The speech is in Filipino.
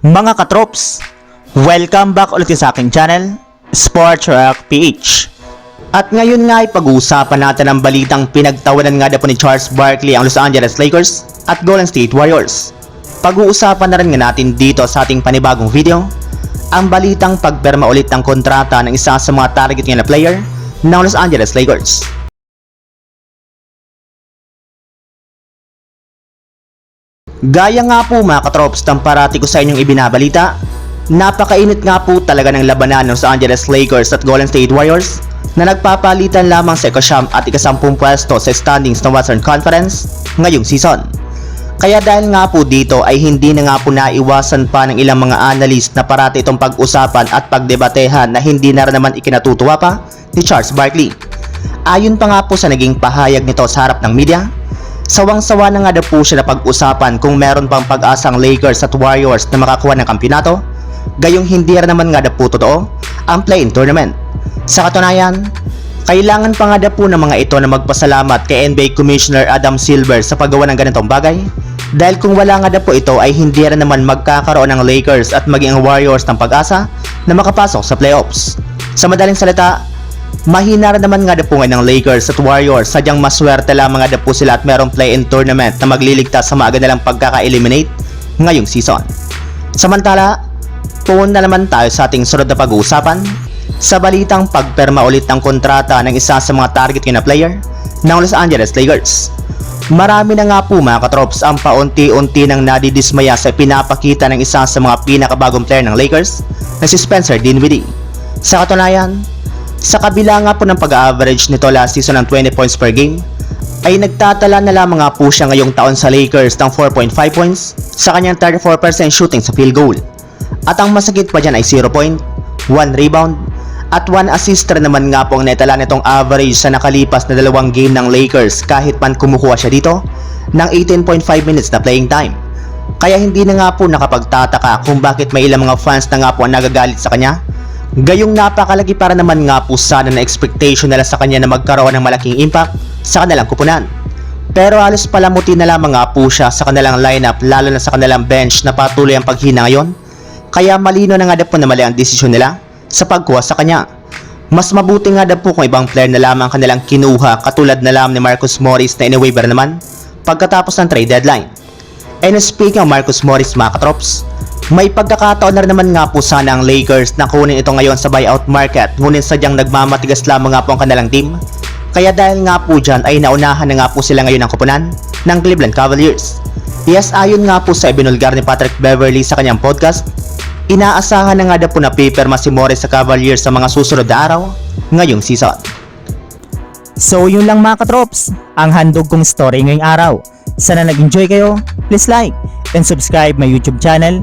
Mga katrops, welcome back ulit sa aking channel, Sports Rock PH. At ngayon nga ay pag-uusapan natin ang balitang pinagtawanan nga po ni Charles Barkley ang Los Angeles Lakers at Golden State Warriors. Pag-uusapan na rin nga natin dito sa ating panibagong video, ang balitang pagperma ulit ng kontrata ng isa sa mga target niya na player ng Los Angeles Lakers. Gaya nga po mga katrops ng parati ko sa inyong ibinabalita, napakainit nga po talaga ng labanan ng Los Angeles Lakers at Golden State Warriors na nagpapalitan lamang sa ikasyam at ikasampung pwesto sa standings ng Western Conference ngayong season. Kaya dahil nga po dito ay hindi na nga po naiwasan pa ng ilang mga analyst na parati itong pag-usapan at pagdebatehan na hindi na naman ikinatutuwa pa ni Charles Barkley. Ayon pa nga po sa naging pahayag nito sa harap ng media, Sawang-sawa na nga daw po siya na pag-usapan kung meron pang pag-asang Lakers at Warriors na makakuha ng kampyonato, gayong hindi rin naman nga daw po totoo ang play-in tournament. Sa katunayan, kailangan pa nga daw po ng mga ito na magpasalamat kay NBA Commissioner Adam Silver sa paggawa ng ganitong bagay dahil kung wala nga daw po ito ay hindi rin naman magkakaroon ng Lakers at maging Warriors ng pag-asa na makapasok sa playoffs. Sa madaling salita, Mahina rin naman nga daw po ng Lakers at Warriors sadyang maswerte lamang nga daw po sila at merong play-in tournament na magliligtas sa maaga nilang pagkaka-eliminate ngayong season. Samantala, puun na naman tayo sa ating sunod na pag-uusapan sa balitang pagperma ulit ng kontrata ng isa sa mga target na player ng Los Angeles Lakers. Marami na nga po mga katrops ang paunti-unti nang nadidismaya sa pinapakita ng isa sa mga pinakabagong player ng Lakers na si Spencer Dinwiddie. Sa katunayan, sa kabila nga po ng pag-average nito last season ng 20 points per game, ay nagtatala na lamang nga po siya ngayong taon sa Lakers ng 4.5 points sa kanyang 34% shooting sa field goal. At ang masakit pa dyan ay 0 point, 1 rebound, at 1 assist naman nga po ang netala nitong average sa nakalipas na dalawang game ng Lakers kahit man kumukuha siya dito ng 18.5 minutes na playing time. Kaya hindi na nga po nakapagtataka kung bakit may ilang mga fans na nga po ang nagagalit sa kanya Gayong napakalaki para naman nga po sana na expectation nila sa kanya na magkaroon ng malaking impact sa kanilang kupunan. Pero halos palamuti na lamang nga po siya sa kanilang lineup lalo na sa kanilang bench na patuloy ang paghina ngayon. Kaya malino na nga po na mali ang desisyon nila sa pagkuha sa kanya. Mas mabuti nga po kung ibang player na lamang kanilang kinuha katulad na lamang ni Marcus Morris na iniwaiver naman pagkatapos ng trade deadline. And speaking of Marcus Morris mga katrops, may pagkakataon na rin naman nga po sana ang Lakers na kunin ito ngayon sa buyout market ngunit sadyang nagmamatigas lamang nga po ang kanilang team. Kaya dahil nga po dyan ay naunahan na nga po sila ngayon ng kupunan ng Cleveland Cavaliers. Yes, ayon nga po sa ibinulgar ni Patrick Beverly sa kanyang podcast, inaasahan na nga daw po na paperma si Morris sa Cavaliers sa mga susunod na araw ngayong season. So yun lang mga katrops, ang handog kong story ngayong araw. Sana nag-enjoy kayo, please like and subscribe my YouTube channel,